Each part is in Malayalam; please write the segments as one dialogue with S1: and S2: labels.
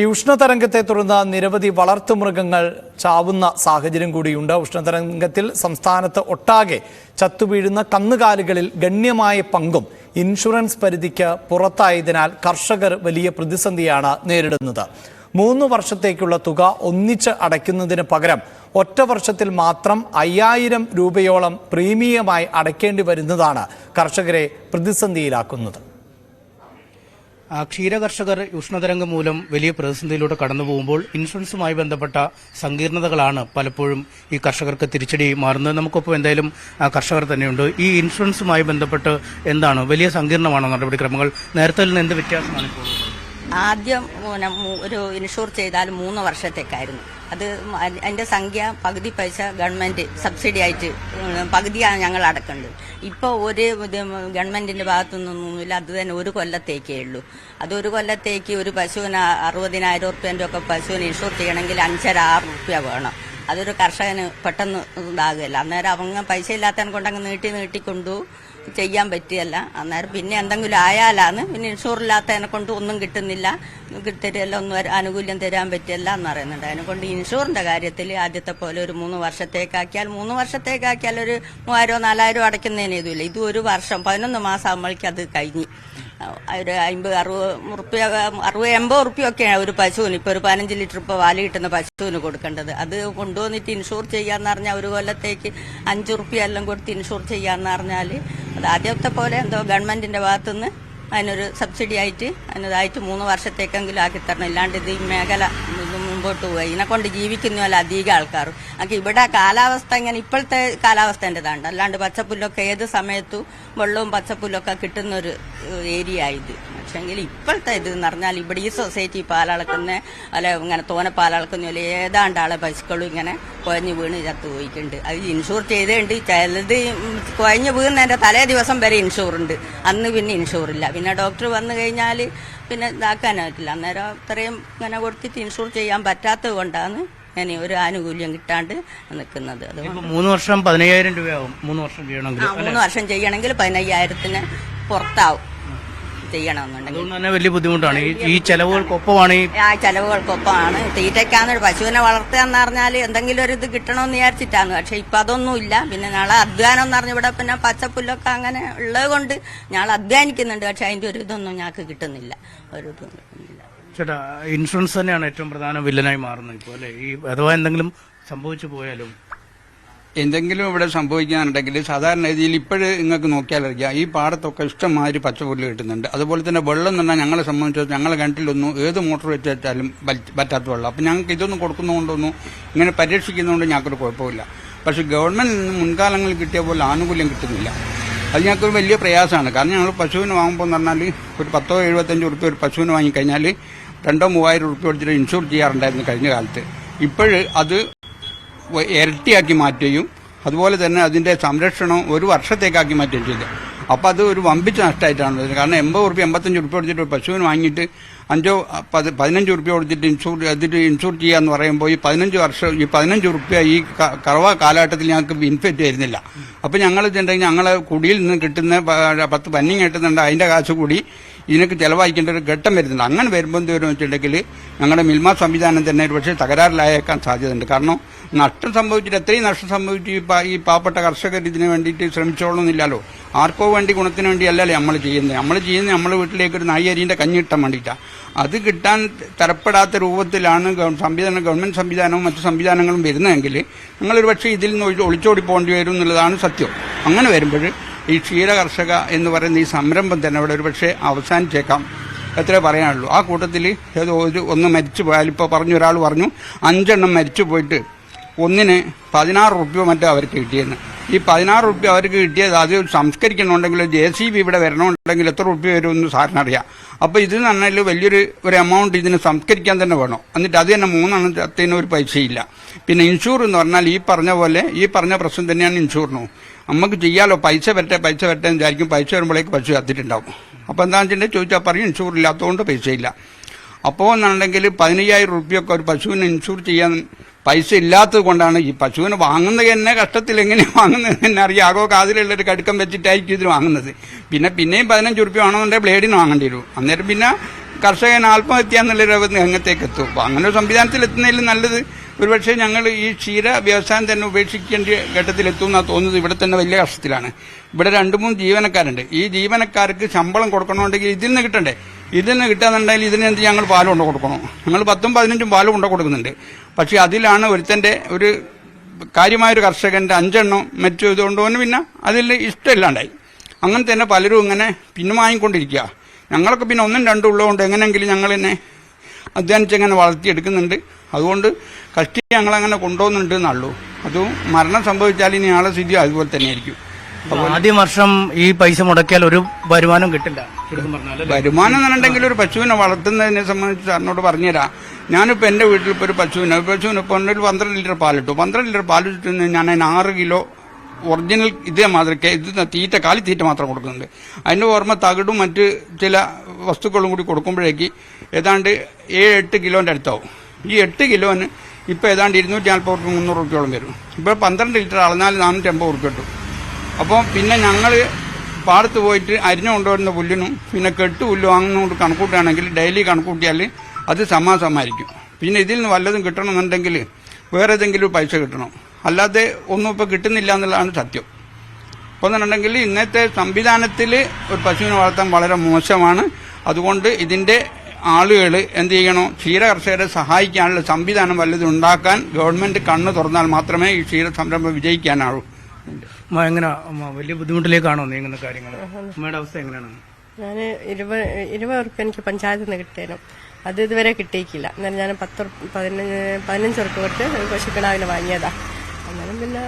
S1: ഈ ഉഷ്ണതരംഗത്തെ തുടർന്ന് നിരവധി വളർത്തുമൃഗങ്ങൾ ചാവുന്ന സാഹചര്യം കൂടിയുണ്ട്. ഉഷ്ണതരംഗത്തിൽ സംസ്ഥാനത്ത് ഒട്ടാകെ ചത്തുവീഴുന്ന കന്നുകാലികളിൽ ഗണ്യമായ പങ്കും ഇൻഷുറൻസ് പരിധിക്ക് പുറത്തായതിനാൽ കർഷകർ വലിയ പ്രതിസന്ധിയാണ് നേരിടുന്നത്. മൂന്ന് വർഷത്തേക്കുള്ള തുക ഒന്നിച്ച് അടയ്ക്കുന്നതിന് പകരം ഒറ്റ വർഷത്തിൽ മാത്രം അയ്യായിരം രൂപയോളം പ്രീമിയമായി അടയ്ക്കേണ്ടി വരുന്നതാണ് കർഷകരെ പ്രതിസന്ധിയിലാക്കുന്നത്.
S2: ക്ഷീരകർഷകർ ഉഷ്ണതരംഗം മൂലം വലിയ പ്രതിസന്ധിയിലൂടെ കടന്നു പോകുമ്പോൾ ഇൻഷുറൻസുമായി ബന്ധപ്പെട്ട സങ്കീർണതകളാണ് പലപ്പോഴും ഈ കർഷകർക്ക് തിരിച്ചടി മാറുന്നത്. നമുക്കൊപ്പം എന്തായാലും കർഷകർ തന്നെയുണ്ട്. ഈ ഇൻഷുറൻസുമായി ബന്ധപ്പെട്ട് എന്താണ്? വലിയ സങ്കീർണമാണോ നടപടിക്രമങ്ങൾ നേരത്തെ നിന്ന് എന്ത് വ്യത്യാസമാണ്
S3: ആദ്യം ഒരു ഇൻഷുർ ചെയ്താൽ മൂന്ന് വർഷത്തേക്കായിരുന്നു. അത് അതിന്റെ സംഖ്യ പകുതി പൈസ ഗവൺമെന്റ് സബ്സിഡി ആയിട്ട് പകുതിയാണ് ഞങ്ങൾ അടക്കേണ്ടത്. ഇപ്പോൾ ഒരു ഗവൺമെന്റിന്റെ ഭാഗത്തുനിന്നൊന്നുമില്ല അത് തന്നെ ഒരു കൊല്ലത്തേക്കേ ഉള്ളൂ. അത് ഒരു കൊല്ലത്തേക്ക് ഒരു പശുവിന് അറുപതിനായിരം ഉറുപ്പ്യന്റെ ഒക്കെ പശുവിന് ഇൻഷൂർ ചെയ്യണമെങ്കിൽ അഞ്ചര ആറ് ഉറുപ്പ്യ വേണം. അതൊരു കർഷകന് പെട്ടെന്ന് ഇതാകുകയല്ല. അന്നേരം അവങ്ങ് പൈസ ഇല്ലാത്തതിനെ കൊണ്ടങ്ങ് നീട്ടി നീട്ടിക്കൊണ്ടു ചെയ്യാൻ പറ്റിയല്ല. അന്നേരം പിന്നെ എന്തെങ്കിലും ആയാലാണ് പിന്നെ ഇൻഷുർ ഇല്ലാത്തതിനെ കൊണ്ട് ഒന്നും കിട്ടുന്നില്ല. തരില്ല ഒന്നും ആനുകൂല്യം തരാൻ പറ്റിയല്ല എന്ന് പറയുന്നുണ്ട്. അതിനെ കൊണ്ട് കാര്യത്തിൽ ആദ്യത്തെ പോലെ ഒരു മൂന്ന് വർഷത്തേക്കാക്കിയാൽ മൂന്ന് വർഷത്തേക്കാക്കിയാൽ ഒരു മൂവായിരോ നാലായിരോ അടയ്ക്കുന്നതിന് ഇതുമില്ല. ഇത് ഒരു വർഷം പതിനൊന്ന് മാസം ആകുമ്പോഴേക്കും അത് കഴിഞ്ഞ്. ഒരു അമ്പത് അറുപത് ഉറുപ്പ്യ അറുപത് എൺപത് ഉറുപ്പ്യൊക്കെയാണ് ഒരു പശുവിന്. ഇപ്പോൾ ഒരു പതിനഞ്ച് ലിറ്റർ ഇപ്പോൾ പാൽ കിട്ടുന്ന പശുവിന് കൊടുക്കേണ്ടത്. അത് കൊണ്ടുവന്നിട്ട് ഇൻഷൂർ ചെയ്യാന്ന് പറഞ്ഞാൽ ഒരു കൊല്ലത്തേക്ക് അഞ്ച് ഉറുപ്പ്യ എല്ലാം കൊടുത്ത് ഇൻഷൂർ ചെയ്യാന്ന് പറഞ്ഞാൽ അത് ആദ്യത്തെ പോലെ എന്തോ ഗവൺമെന്റിന്റെ ഭാഗത്തുനിന്ന് അതിനൊരു സബ്സിഡി ആയിട്ട് അതിനതായിട്ട് മൂന്ന് വർഷത്തേക്കെങ്കിലും ആക്കി തരണം. ഇല്ലാണ്ട് ഇത് ഈ മേഖല മുമ്പോട്ട് പോവുക. ഇതിനെ കൊണ്ട് ജീവിക്കുന്നതല്ല അധികം ആൾക്കാർ നമുക്ക് ഇവിടെ കാലാവസ്ഥ ഇങ്ങനെ ഇപ്പോഴത്തെ കാലാവസ്ഥന്റെതാണ് അല്ലാണ്ട് പച്ചപ്പുല്ലൊക്കെ ഏത് സമയത്തും വെള്ളവും പച്ചപ്പുല്ലൊക്കെ കിട്ടുന്ന ഒരു ഏരിയ ഇത് പക്ഷെങ്കിൽ ഇപ്പോഴത്തെ ഇത് എന്ന് പറഞ്ഞാൽ ഇവിടെ ഈ സൊസൈറ്റി പാലളക്കുന്ന അല്ല ഇങ്ങനെ തോനെ പാലളക്കുന്ന പോലെ ഏതാണ്ട് ആളെ പശുക്കളും ഇങ്ങനെ കുഴഞ്ഞു വീണ് ചത്തു പോയിട്ടുണ്ട്. അത് ഇൻഷൂർ ചെയ്തേണ്ട്. ചിലത് കുഴഞ്ഞു എന്റെ തലേ ദിവസം വരെ ഇൻഷൂർ ഉണ്ട് അന്ന് പിന്നെ ഇൻഷൂർ ഇല്ല പിന്നെ ഡോക്ടർ വന്നു കഴിഞ്ഞാൽ പിന്നെ ഇതാക്കാനായിട്ടില്ല. അന്നേരം അത്രയും ഇങ്ങനെ കൊടുത്തിട്ട് ഇൻഷൂർ ചെയ്യാൻ പറ്റാത്തത് കൊണ്ടാണ് ഞാൻ ഒരു ആനുകൂല്യം കിട്ടാണ്ട് നിൽക്കുന്നത്. അതുകൊണ്ട്
S2: മൂന്ന് വർഷം പതിനയ്യായിരം രൂപയാവും. മൂന്ന് വർഷം ചെയ്യണമെങ്കിൽ
S3: മൂന്ന് വർഷം ചെയ്യണമെങ്കിൽ പതിനയ്യായിരത്തിന് പുറത്താവും. ചെയ്യണമെന്നുണ്ടെങ്കിൽ.
S2: വലിയ ബുദ്ധിമുട്ടാണ്. ഈ ചെലവുകൾക്കൊപ്പമാണ്
S3: ആ ചെലവുകൾക്കൊപ്പമാണ്. തീറ്റയ്ക്കാന്ന് പശുവിനെ വളർത്തുക എന്ന് പറഞ്ഞാൽ എന്തെങ്കിലും ഒരു ഇത് കിട്ടണമെന്ന് വിചാരിച്ചിട്ടാണ്. പക്ഷെ ഇപ്പൊ അതൊന്നും ഇല്ല. പിന്നെ നാളെ അധ്വാനം എന്ന് പറഞ്ഞ ഇവിടെ പിന്നെ പച്ചപ്പുല്ലൊക്കെ അങ്ങനെ ഉള്ളത് കൊണ്ട് ഞങ്ങൾ അധ്വാനിക്കുന്നുണ്ട്. പക്ഷെ അതിന്റെ ഒരു ഇതൊന്നും ഞങ്ങൾക്ക് കിട്ടുന്നില്ല. ഒരു ഇതും കിട്ടുന്നില്ല.
S2: ചേട്ടാ ഇൻഷുറൻസ് തന്നെയാണ് ഏറ്റവും പ്രധാന വില്ലനായി മാറുന്നത് ഇപ്പോൾ അല്ലെ? ഈ അഥവാ എന്തെങ്കിലും സംഭവിച്ചു പോയാലും
S4: എന്തെങ്കിലും ഇവിടെ സംഭവിക്കാനുണ്ടെങ്കിൽ സാധാരണ രീതിയിൽ ഇപ്പോഴും നിങ്ങൾക്ക് നോക്കിയാലറിയാം ഈ പാടത്തൊക്കെ ഇഷ്ടമാതിരി പച്ചപ്പുല്ല് കിട്ടുന്നുണ്ട്. അതുപോലെ തന്നെ വെള്ളം എന്ന് പറഞ്ഞാൽ ഞങ്ങളെ സംബന്ധിച്ച് ഞങ്ങളെ കിണറ്റിലൊന്നും ഏത് മോട്ടോർ വെച്ച് വെച്ചാലും പറ്റ- പറ്റാത്ത വെള്ളം. അപ്പം ഞങ്ങൾക്ക് ഇതൊന്നും കൊടുക്കുന്നതുകൊണ്ടൊന്നും ഇങ്ങനെ പരീക്ഷിക്കുന്നതുകൊണ്ട് ഞങ്ങൾക്കൊരു കുഴപ്പമില്ല. പക്ഷെ ഗവൺമെന്റിൽ നിന്ന് മുൻകാലങ്ങളിൽ കിട്ടിയ പോലെ ആനുകൂല്യം കിട്ടുന്നില്ല. അത് ഞങ്ങൾക്കൊരു വലിയ പ്രയാസമാണ്. കാരണം ഞങ്ങൾ പശുവിന് വാങ്ങുമ്പോൾ എന്ന് പറഞ്ഞാൽ ഒരു പത്തോ എഴുപത്തഞ്ച് ഉറുപ്പ്യ ഒരു പശുവിന് വാങ്ങിക്കഴിഞ്ഞാൽ രണ്ടോ മൂവായിരം ഉറുപ്പ്യ കൊടുത്തിട്ട് ഇൻഷുർ ചെയ്യാറുണ്ടായിരുന്നു കഴിഞ്ഞ കാലത്ത്. ഇപ്പോഴ് അത് ഇരട്ടിയാക്കി മാറ്റുകയും അതുപോലെ തന്നെ അതിന്റെ സംരക്ഷണം ഒരു വർഷത്തേക്കാക്കി മാറ്റുകയും ചെയ്തു. അപ്പോൾ അത് ഒരു വമ്പിച്ച നഷ്ടമായിട്ടാണ് വരുന്നത്. കാരണം എൺപത് റുപ്യ എൺപത്തഞ്ച് റുപ്യ കൊടുത്തിട്ട് ഒരു പശുവിന് വാങ്ങിയിട്ട് അഞ്ചോ പത് പതിനഞ്ച് റുപ്യ കൊടുത്തിട്ട് ഇൻഷൂർ അതിട്ട് ഇൻഷൂർ ചെയ്യാന്ന് പറയുമ്പോൾ ഈ പതിനഞ്ച് വർഷം ഈ പതിനഞ്ച് റുപ്യ ഈ കറവ കാലഘട്ടത്തിൽ ഞങ്ങൾക്ക് ഇൻഫെക്റ്റ് വരുന്നില്ല. അപ്പോൾ ഞങ്ങൾ ഇതുണ്ടെങ്കിൽ ഞങ്ങളെ കുടിയിൽ നിന്ന് കിട്ടുന്ന പത്ത് പന്നി കിട്ടുന്നുണ്ട് അതിന്റെ കാശ് കൂടി ഇതിനൊക്കെ ചെലവഴിക്കേണ്ട ഒരു ഘട്ടം വരുന്നുണ്ട്. അങ്ങനെ വരുമ്പോൾ എന്ത് വരും വെച്ചിട്ടുണ്ടെങ്കിൽ ഞങ്ങളുടെ മിൽമ സംവിധാനം തന്നെ ഒരു പക്ഷേ തകരാറിലായേക്കാൻ സാധ്യതയുണ്ട്. കാരണം നഷ്ടം സംഭവിച്ചിട്ട് എത്രയും നഷ്ടം സംഭവിച്ചു ഈ പാവപ്പെട്ട കർഷകർ ഇതിന് വേണ്ടിയിട്ട് ശ്രമിച്ചോളണമെന്നില്ലല്ലോ. ആർക്കോ വേണ്ടി ഗുണത്തിന് വേണ്ടി അല്ലല്ലേ നമ്മൾ ചെയ്യുന്നത്. നമ്മൾ ചെയ്യുന്നത് നമ്മുടെ വീട്ടിലേക്ക് ഒരു നായി അരിന്റെ കഞ്ഞി കിട്ടാൻ വേണ്ടിയിട്ടാണ് അത് കിട്ടാൻ തരപ്പെടാത്ത രൂപത്തിലാണ് സംവിധാനം ഗവൺമെന്റ് സംവിധാനവും മറ്റു സംവിധാനങ്ങളും വരുന്നതെങ്കിൽ ഞങ്ങളൊരു പക്ഷേ ഇതിൽ നിന്ന് ഒളിച്ചോടി പോകേണ്ടി വരും എന്നുള്ളതാണ് സത്യം. അങ്ങനെ വരുമ്പോൾ ഈ ക്ഷീര കർഷക എന്ന് പറയുന്ന ഈ സംരംഭം തന്നെ അവിടെ ഒരു പക്ഷേ അവസാനിച്ചേക്കാം. എത്രേ പറയാനുള്ളൂ. ആ കൂട്ടത്തിൽ ഏതോ ഒരു ഒന്ന് മരിച്ചു പോയാൽ ഇപ്പോൾ പറഞ്ഞു ഒരാൾ പറഞ്ഞു അഞ്ചെണ്ണം മരിച്ചു പോയിട്ട് ഒന്നിന് പതിനാറ് റുപ്യ മറ്റോ അവർക്ക് കിട്ടിയെന്ന്. ഈ പതിനാറ് റുപ്യ അവർക്ക് കിട്ടിയത് അത് സംസ്കരിക്കണമെങ്കിൽ ജെ സി ബി ഇവിടെ വരണമെന്നുണ്ടെങ്കിൽ എത്ര റുപ്യ വരുമെന്ന് സാറിന് അറിയാം അപ്പോൾ ഇത് പറഞ്ഞാൽ വലിയൊരു ഒരു എമൗണ്ട് ഇതിന് സംസ്കരിക്കാൻ തന്നെ വേണം. എന്നിട്ട് അത് തന്നെ മൂന്നെണ്ണത്തിന് ഒരു പൈസയില്ല. പിന്നെ ഇൻഷൂർ എന്ന് പറഞ്ഞാൽ ഈ പറഞ്ഞ പോലെ ഈ പറഞ്ഞ പ്രശ്നം തന്നെയാണ് ഇൻഷൂറിനും നമുക്ക് ചെയ്യാലോ പൈസ വരട്ടെ പൈസ വരട്ടെ എന്ന് വിചാരിക്കും. പൈസ വരുമ്പോഴേക്ക് പശു കത്തിട്ടുണ്ടാവും. അപ്പോൾ എന്താണെന്ന് വെച്ചിട്ടുണ്ടെങ്കിൽ ചോദിച്ചാൽ പറയും ഇൻഷൂർ ഇല്ലാത്തതുകൊണ്ട് പൈസയില്ല. അപ്പോൾ എന്നുണ്ടെങ്കിൽ പതിനയ്യായിരം റുപ്യൊക്കെ ഒരു പശുവിന് ഇൻഷൂർ ചെയ്യാൻ പൈസ ഇല്ലാത്തത് കൊണ്ടാണ് ഈ പശുവിനെ വാങ്ങുന്നത് എന്നെ കഷ്ടത്തിൽ എങ്ങനെയാണ് വാങ്ങുന്നത് തന്നെ അറിയാം ആകോ കാതിലുള്ളൊരു കടുക്കം വെച്ചിട്ടായിരിക്കും ഇതിന് വാങ്ങുന്നത്. പിന്നെ പിന്നെയും പതിനഞ്ച് ഉറുപ്പ്യ ആണെന്നുണ്ടെങ്കിൽ ബ്ലേഡിന് വാങ്ങേണ്ടി വരും. അന്നേരം പിന്നെ കർഷകൻ ആത്മഹത്യ എന്നുള്ള രംഗത്തേക്ക് എത്തും അപ്പോൾ അങ്ങനെ ഒരു സംവിധാനത്തിൽ എത്തുന്നതിൽ നല്ലത് ഒരുപക്ഷെ ഞങ്ങൾ ഈ ക്ഷീര വ്യവസായം തന്നെ ഉപേക്ഷിക്കേണ്ട ഘട്ടത്തിലെത്തും എന്നാണ് തോന്നുന്നത് ഇവിടെ തന്നെ വലിയ കഷ്ടത്തിലാണ്. ഇവിടെ രണ്ട് മൂന്ന് ജീവനക്കാരുണ്ട്. ഈ ജീവനക്കാർക്ക് ശമ്പളം കൊടുക്കണമെന്നുണ്ടെങ്കിൽ ഇതിൽ നിന്ന് കിട്ടണ്ടേ? ഇതിൽ നിന്ന് കിട്ടാന്നുണ്ടെങ്കിൽ ഇതിനെന്ത് ഞങ്ങൾ പാൽ കൊടുക്കണം. ഞങ്ങൾ പത്തും പതിനഞ്ചും പാൽ കൊണ്ട് കൊടുക്കുന്നുണ്ട്. പക്ഷേ അതിലാണ് ഒരുത്തന്റെ ഒരു കാര്യമായൊരു കർഷകന്റെ അഞ്ചെണ്ണം മറ്റു ഇതുകൊണ്ട് ഇതുകൊണ്ടുകൊണ്ട് പിന്നെ അതിൽ ഇഷ്ടമില്ലാണ്ടായി. അങ്ങനെ തന്നെ പലരും ഇങ്ങനെ പിന്നെ വാങ്ങിക്കൊണ്ടിരിക്കുക ഞങ്ങളൊക്കെ പിന്നെ ഒന്നും രണ്ടും ഉള്ളതുകൊണ്ട് എങ്ങനെയെങ്കിലും ഞങ്ങൾ തന്നെ അധ്വാനിച്ച് അങ്ങനെ വളർത്തിയെടുക്കുന്നുണ്ട്. അതുകൊണ്ട് കഷ്ടി ഞങ്ങളങ്ങനെ കൊണ്ടുപോകുന്നുണ്ട് എന്നുള്ളൂ. അതും മരണം സംഭവിച്ചാൽ ഇനി ആളെ സ്ഥിതി അതുപോലെ തന്നെയായിരിക്കും.
S2: ആദ്യ വർഷം ഈ പൈസ മുടക്കിയാൽ ഒരു വരുമാനം കിട്ടില്ല. ചുരുക്കം പറഞ്ഞാൽ?
S4: വരുമാനം എന്നുണ്ടെങ്കിൽ ഒരു പശുവിനെ വളർത്തുന്നതിനെ സംബന്ധിച്ച് സാറിനോട് പറഞ്ഞുതരാം. ഞാനിപ്പോൾ എന്റെ വീട്ടിൽ ഇപ്പോൾ ഒരു പശുവിനെ പശുവിന് ഇപ്പോൾ ഒരു പന്ത്രണ്ട് ലിറ്റർ പാലിട്ടു. പന്ത്രണ്ട് ലിറ്റർ പാൽ കിട്ടുന്ന ഞാൻ അതിന് ആറ് കിലോ ഒറിജിനൽ ഇതേ മാതിരി ഇത് തീറ്റ കാലി തീറ്റ മാത്രം കൊടുക്കുന്നുണ്ട്. അതിന്റെ ഓർമ്മ തകിടും മറ്റ് ചില വസ്തുക്കളും കൂടി കൊടുക്കുമ്പോഴേക്ക് ഏതാണ്ട് ഏഴ് എട്ട് കിലോന്റെ അടുത്താവും. ഈ എട്ട് കിലോന് ഇപ്പോൾ ഏതാണ്ട് ഇരുന്നൂറ്റി നാൽപ്പത് റുപ്യ മുന്നൂറ് റുപ്യോളം വരും. ഇപ്പോൾ പന്ത്രണ്ട് ലിറ്റർ അളന്നാൽ നാനൂറ്റി അമ്പത് റുപ്യ കിട്ടും. അപ്പോൾ പിന്നെ ഞങ്ങൾ പാടത്ത് പോയിട്ട് അരിഞ്ഞു കൊണ്ടുവരുന്ന പുല്ലിനും പിന്നെ കെട്ട് പുല്ല് വാങ്ങുന്നതുകൊണ്ട് കണക്കൂട്ടുകയാണെങ്കിൽ ഡെയിലി കണക്കൂട്ടിയാൽ അത് സമാസമായിരിക്കും. പിന്നെ ഇതിൽ നിന്ന് വല്ലതും കിട്ടണമെന്നുണ്ടെങ്കിൽ വേറെ ഏതെങ്കിലും പൈസ കിട്ടണം. അല്ലാതെ ഒന്നും ഇപ്പോൾ കിട്ടുന്നില്ല എന്നുള്ളതാണ് സത്യം. അപ്പോൾ എന്നുണ്ടെങ്കിൽ ഇന്നത്തെ സംവിധാനത്തിൽ ഒരു പശുവിനെ വളർത്താൻ വളരെ മോശമാണ്. അതുകൊണ്ട് ഇതിന്റെ ആളുകൾ എന്ത് ചെയ്യണം? ക്ഷീര കർഷകരെ സഹായിക്കാനുള്ള സംവിധാനം വല്ലതും ഉണ്ടാക്കാൻ ഗവൺമെന്റ് കണ്ണ് തുറന്നാൽ മാത്രമേ ഈ ക്ഷീര സംരംഭം വിജയിക്കാനാവൂ.
S2: അമ്മ എങ്ങനെ വലിയ ബുദ്ധിമുട്ടിലേക്കാണോ നീങ്ങുന്ന കാര്യങ്ങൾ? അമ്മയുടെ അവസ്ഥ എങ്ങനെയാണ്?
S5: ഞാൻ ഇരുപത് ഇരുപത് ഉറുപ്പ്യ എനിക്ക് പഞ്ചായത്തിൽ നിന്ന് കിട്ടിയേനും. അത് ഇതുവരെ കിട്ടിയിക്കില്ല എന്നാലും ഞാൻ പത്ത് പതിനഞ്ച് പതിനഞ്ച് ഉറുപ്പ് കൊടുത്ത് പശുക്കിടാവിന് വാങ്ങിയതാ. അന്നേരം പിന്നെ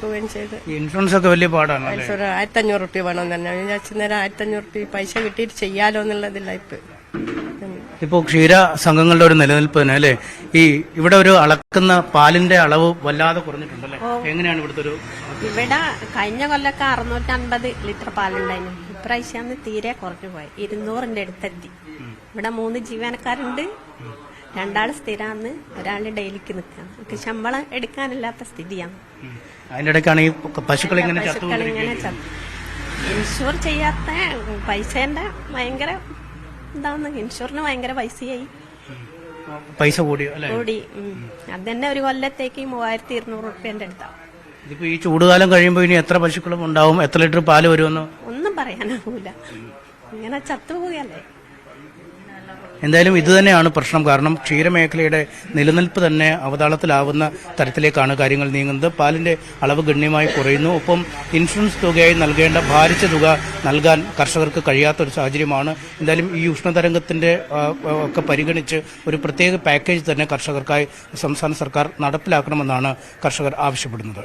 S5: പോവുകയും ചെയ്ത്.
S2: ഇൻഷുറൻസ് ഒക്കെ വലിയ പാടാണ് ഇൻഷുറൻസ്
S5: ഒരു ആയിരത്തി അഞ്ഞൂറ് റുപ്യ വേണമെന്ന് തന്നെ. ഞാൻ വിചാരിച്ചു നേരം ആയിരത്തഞ്ഞൂറ് റുപ്യ പൈസ കിട്ടിയിട്ട് ചെയ്യാലോ എന്നുള്ളതില്ല ഇപ്പൊ
S2: ഇപ്പോൾ ക്ഷീര സംഘങ്ങളുടെ ഒരു നിലനിൽപ്പ് തന്നെ അല്ലേ? ഈ ഇവിടെ ഒരു അളക്കുന്ന പാലിന്റെ അളവ് വല്ലാതെ കുറഞ്ഞിട്ടുണ്ടല്ലേ? എങ്ങനെയാണ് ഇവിടുത്തെ ഒരു
S6: ഇവിടെ കഴിഞ്ഞ കൊല്ലൊക്കെ അറുന്നൂറ്റി അൻപത് ലിറ്റർ പാലുണ്ടായിരുന്നു. ഇപ്രാവശ്യം തീരെ കുറഞ്ഞു പോയി ഇരുന്നൂറിന്റെ അടുത്തെത്തി. ഇവിടെ മൂന്ന് ജീവനക്കാരുണ്ട്. രണ്ടാൾ സ്ഥിരാന്ന് ഒരാൾ ഡെയിലിക്ക് നിൽക്കാം നമുക്ക് ശമ്പളം എടുക്കാനില്ലാത്ത സ്ഥിതിയാണ്.
S2: അതിന്റെ ഇടയ്ക്കാണ് ഈ പശുക്കൾ ഇങ്ങനെ
S6: ഇൻഷുർ ചെയ്യാത്ത പൈസേന്റെ ഭയങ്കര എന്താന്ന് ഇൻഷുറിന് ഭയങ്കര പൈസയായി.
S2: പൈസ കൂടി അല്ലേ?
S6: കൂടി. അത് തന്നെ ഒരു കൊല്ലത്തേക്ക് മൂവായിരത്തി ഇരുന്നൂറ് റുപ്യന്റെ അടുത്താവും
S2: ഇതിപ്പോ ഈ ചൂടുകാലം കഴിയുമ്പോൾ ഇനി എത്ര പശുക്കളും ഉണ്ടാവും? എത്ര ലിറ്റർ പാൽ വരുമെന്ന്?
S6: ഒന്നും പറയാനാവൂല. ഇങ്ങനെ ചത്തുപോവുകയല്ലേ
S2: എന്തായാലും ഇത് തന്നെയാണ് പ്രശ്നം. കാരണം ക്ഷീരമേഖലയുടെ നിലനിൽപ്പ് തന്നെ അവതാളത്തിലാവുന്ന തരത്തിലേക്കാണ് കാര്യങ്ങൾ നീങ്ങുന്നത്. പാലിന്റെ അളവ് ഗണ്യമായി കുറയുന്നു. ഒപ്പം ഇൻഷുറൻസ് തുകയായി നൽകേണ്ട ഭാരിച്ച തുക നൽകാൻ കർഷകർക്ക് കഴിയാത്ത ഒരു സാഹചര്യമാണ്. എന്തായാലും ഈ ഉഷ്ണതരംഗത്തിന്റെ ഒക്കെ പരിഗണിച്ച് ഒരു പ്രത്യേക പാക്കേജ് തന്നെ കർഷകർക്കായി സംസ്ഥാന സർക്കാർ നടപ്പിലാക്കണമെന്നാണ് കർഷകർ ആവശ്യപ്പെടുന്നത്.